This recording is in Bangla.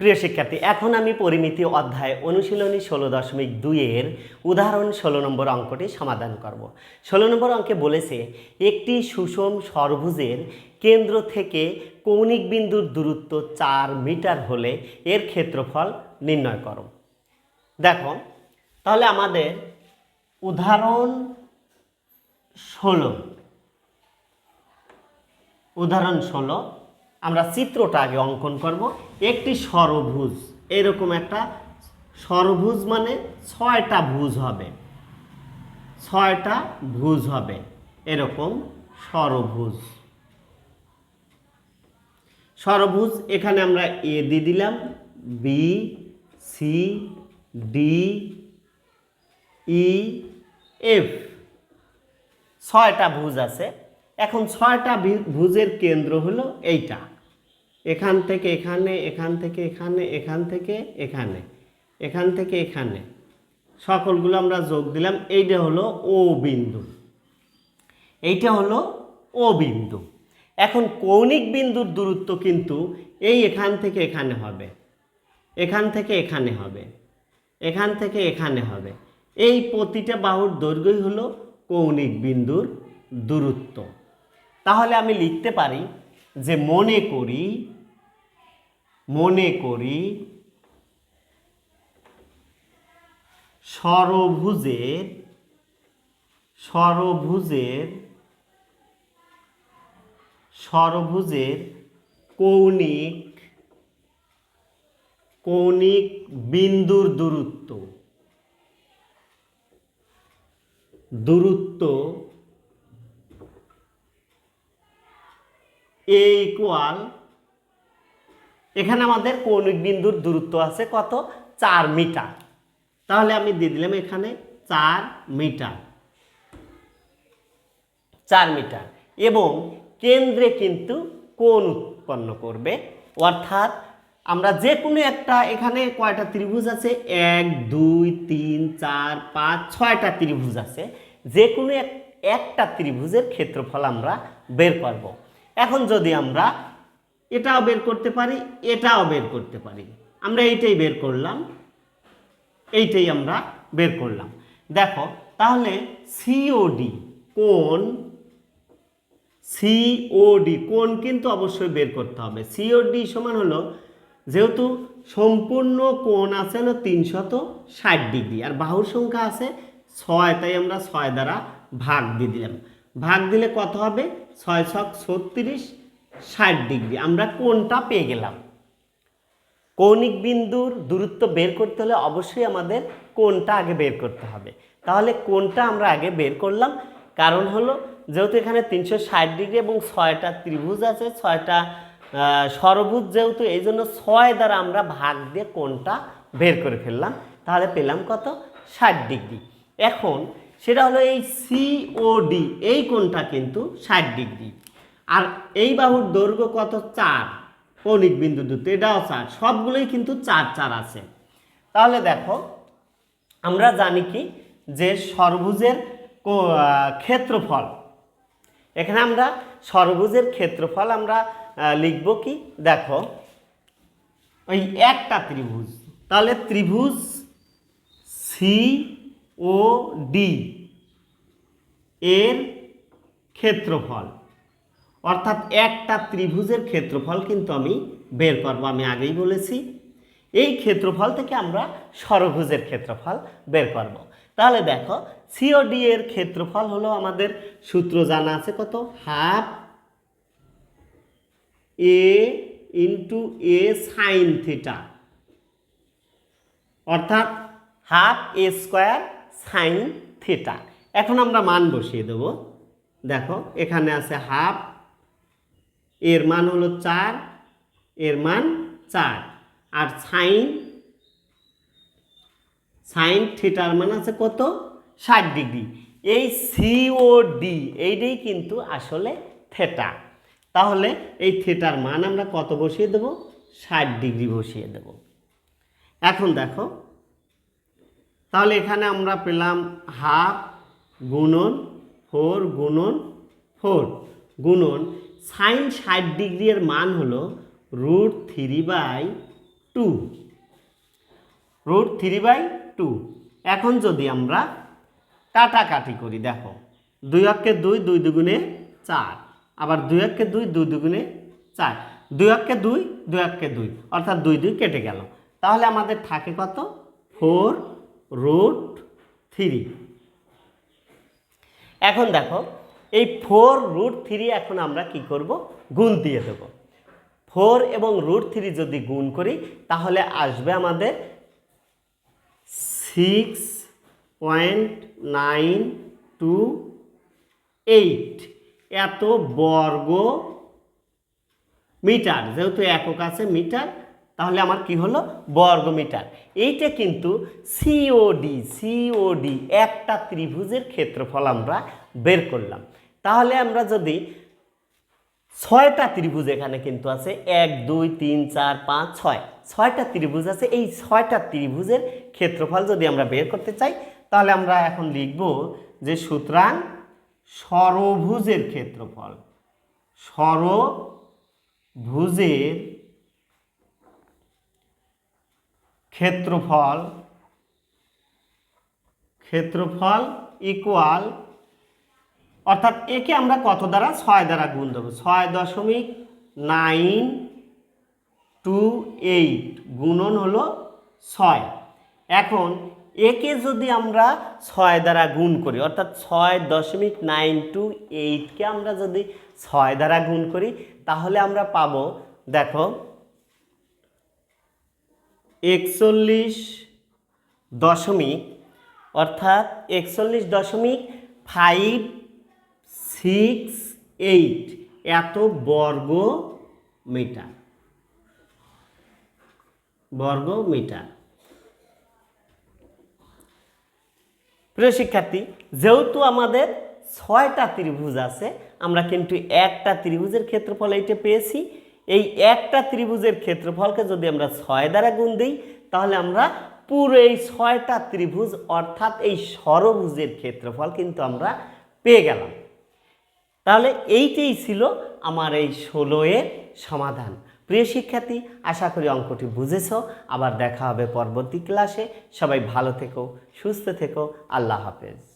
প্রিয় শিক্ষার্থী, এখন আমি পরিমিতি অধ্যায় অনুশীলনী ষোলো দশমিক দুইয়ের উদাহরণ ষোলো নম্বর অঙ্কটি সমাধান করব। ষোলো নম্বর অঙ্কে বলেছে, একটি সুষম ষড়ভুজের কেন্দ্র থেকে কৌণিক বিন্দুর দূরত্ব চার মিটার হলে এর ক্ষেত্রফল নির্ণয় করো। দেখো, তাহলে আমাদের উদাহরণ ষোলো উদাহরণ ষোলো আমরা চিত্রটা আগে অঙ্কন করব। একটি সরভুজ এরকম একটা সরভুজ মানে ছয়টা ভুজ হবে। ছয়টা ভুজ হবে, এরকম সরভুজ সরভুজ এখানে আমরা এ দিয়ে দিলাম B C D E F ছয়টা ভুজ আছে এখন ছয়টা ভুজের কেন্দ্র হলো এইটা। এখান থেকে এখানে, এখান থেকে এখানে, এখান থেকে এখানে, এখান থেকে এখানে। সকলগুলো আমরা যোগ দিলাম। এইটা হলো ও বিন্দু। এইটা হলো ও বিন্দু। এখন কৌণিক বিন্দুর দূরত্ব কিন্তু এই এখান থেকে এখানে হবে। এখান থেকে এখানে হবে। এখান থেকে এখানে হবে। এই প্রতিটা বাহুর দৈর্ঘ্যই হলো কৌণিক বিন্দুর দূরত্ব। তাহলে আমি লিখতে পারি যে মনে করি মনে করি সরভুজের ষড়ভুজের সরভুজের কৌণিক কৌণিক বিন্দুর দূরত্ব দূরত্ব এ ইকুয়াল এখানে আমাদের কৌণিক বিন্দুর দূরত্ব আছে কত? চার মিটার। তাহলে আমি দিয়ে দিলাম এখানে চার মিটার। চার মিটার। এবং কেন্দ্রে কিন্তু কোণ উৎপন্ন করবে। অর্থাৎ আমরা যে কোনো একটা, এখানে কয়টা ত্রিভুজ আছে? এক, দুই, তিন, চার, পাঁচ, ছয়টা ত্রিভুজ আছে। যে কোনো এক, একটা ত্রিভুজের ক্ষেত্রফল আমরা বের করব। এখন যদি আমরা এটাও বের করতে পারি, এটাও বের করতে পারি। আমরা এইটাই বের করলাম, এইটাই আমরা বের করলাম। দেখো, তাহলে সিওডি কোন? সিওডি কোন কিন্তু অবশ্যই বের করতে হবে। সিওডি সমান হলো, যেহেতু সম্পূর্ণ কোণ আছে হলো তিনশত ষাট ডিগ্রি, আর বাহুর সংখ্যা আছে ছয়, তাই আমরা ছয় দ্বারা ভাগ দিয়ে দিলাম। ভাগ দিলে কত হবে? ছয় ছক ছত্রিশ, ষাট ডিগ্রি। আমরা কোনটা পেয়ে গেলাম? কৌণিক বিন্দুর দূরত্ব বের করতে হলে অবশ্যই আমাদের কোনটা আগে বের করতে হবে। তাহলে কোনটা আমরা আগে বের করলাম? কারণ হলো, যেহেতু এখানে তিনশো ষাট ডিগ্রি এবং ছয়টা ত্রিভুজ আছে, ছয়টা ষড়ভুজ যেহেতু, এই জন্য ছয় দ্বারা আমরা ভাগ দিয়ে কোনটা বের করে ফেললাম। তাহলে পেলাম কত? ষাট ডিগ্রি। এখন সেটা হলো এই সিওডি এই কোনটা কিন্তু ষাট ডিগ্রি। আর এই বাহুর দৈর্ঘ্য কত? চার। কৌণিক বিন্দু দুটো, এটাও চার। সবগুলোই কিন্তু চার চার আছে। তাহলে দেখো, আমরা জানি কি? যে সর্বভুজের কো- ক্ষেত্রফল। এখানে আমরা সর্বভুজের ক্ষেত্রফল আমরা লিখব কি? দেখো, ওই একটা ত্রিভুজ। তাহলে ত্রিভুজ সি ও ডি এর ক্ষেত্রফল। অর্থাৎ একটা ত্রিভুজের ক্ষেত্রফল কিন্তু আমি বের করব, আমি আগেই বলেছি। এই ক্ষেত্রফল থেকে আমরা ষড়ভুজের ক্ষেত্রফল বের করব। তাহলে দেখো সিওডি এর ক্ষেত্রফল হলো আমাদের সূত্র জানা আছে কত? Half A into A sine theta অর্থাৎ half A square sine theta এখন আমরা মান বসিয়ে দেব। দেখো, এখানে আছে হাফ এর মান হলো চার, এর মান চার। আর সাইন সাইন থিটার মান আছে কত? ষাট ডিগ্রি। এই সিওডি এইটাই কিন্তু আসলে থেটা তাহলে এই থেটার মান আমরা কত বসিয়ে দেব? ষাট ডিগ্রি বসিয়ে দেব। এখন দেখো তাহলে এখানে আমরা পেলাম হাফ গুণন ফোর গুণন ফোর। গুণন সাইন ষাট ডিগ্রি এর মান হলো root three by two. Root three by two. এখন যদি আমরা কাটাকাটি করি, দেখো, দুই অক্ষে দুই দুই দুগুণে চার। আবার দুই অক্ষে দুই দুই দুগুণে চার। দুই অক্ষে দুই দুই অক্ষে দুই। অর্থাৎ দুই দুই কেটে গেল। তাহলে আমাদের থাকে কত? ফোর রুট থ্রি এখন দেখো, এই ফোর রুট থ্রি এখন আমরা কি করব? গুণ দিয়ে দেব। ফোর এবং রুট থ্রি যদি গুণ করি, তাহলে আসবে আমাদের six point nine two eight এত বর্গ মিটার, যেহেতু একক আছে মিটার তাহলে আমার কি হলো? বর্গ মিটার এইটা কিন্তু সিওডি সিওডি একটা ত্রিভুজের ক্ষেত্রফল আমরা বের করলাম। তাহলে আমরা যদি ছয়টা ত্রিভুজ এখানে কিন্তু আছে, এক, দুই, তিন, চার, পাঁচ, ছয়। ছয়টা ত্রিভুজ আছে, এই ছয়টা ত্রিভুজের ক্ষেত্রফল যদি আমরা বের করতে চাই, তাহলে আমরা এখন লিখব যে সুতরাং সরভুজের ক্ষেত্রফল, সরভুজের ক্ষেত্রফল ক্ষেত্রফল ইকুয়াল অর্থাৎ একে আমরা কত দ্বারা? ছয় দ্বারা গুণ দেবো। ছয় দশমিক নাইন টু এইট গুণন হলো ছয়। এখন একে যদি আমরা ছয় দ্বারা গুণ করি, অর্থাৎ ছয় দশমিক নাইন টু এইটকে আমরা যদি ছয় দ্বারা গুণ করি, তাহলে আমরা পাবো, দেখো একচল্লিশ দশমিক, অর্থাৎ একচল্লিশ দশমিক ফাইভ সিক্স এইট এত বর্গ মিটার বর্গ মিটার প্রিয় শিক্ষার্থী, যেহেতু আমাদের ছয়টা ত্রিভুজ আছে, আমরা কিন্তু একটা ত্রিভুজের ক্ষেত্রফল এইটা পেয়েছি। এই একটা ত্রিভুজের ক্ষেত্রফলকে যদি আমরা ছয় দ্বারা গুণ দিই, তাহলে আমরা পুরো এই ছয়টা ত্রিভুজ, অর্থাৎ এই সরভুজের ক্ষেত্রফল কিন্তু আমরা পেয়ে গেলাম। তাহলে এইটাই ছিল আমার এই ষোলো এর সমাধান। প্রিয় শিক্ষার্থী, আশা করি অঙ্কটি বুঝেছ। আবার দেখা হবে পরবর্তী ক্লাসে। সবাই ভালো থেকো, সুস্থ থেকো। আল্লাহ হাফেজ।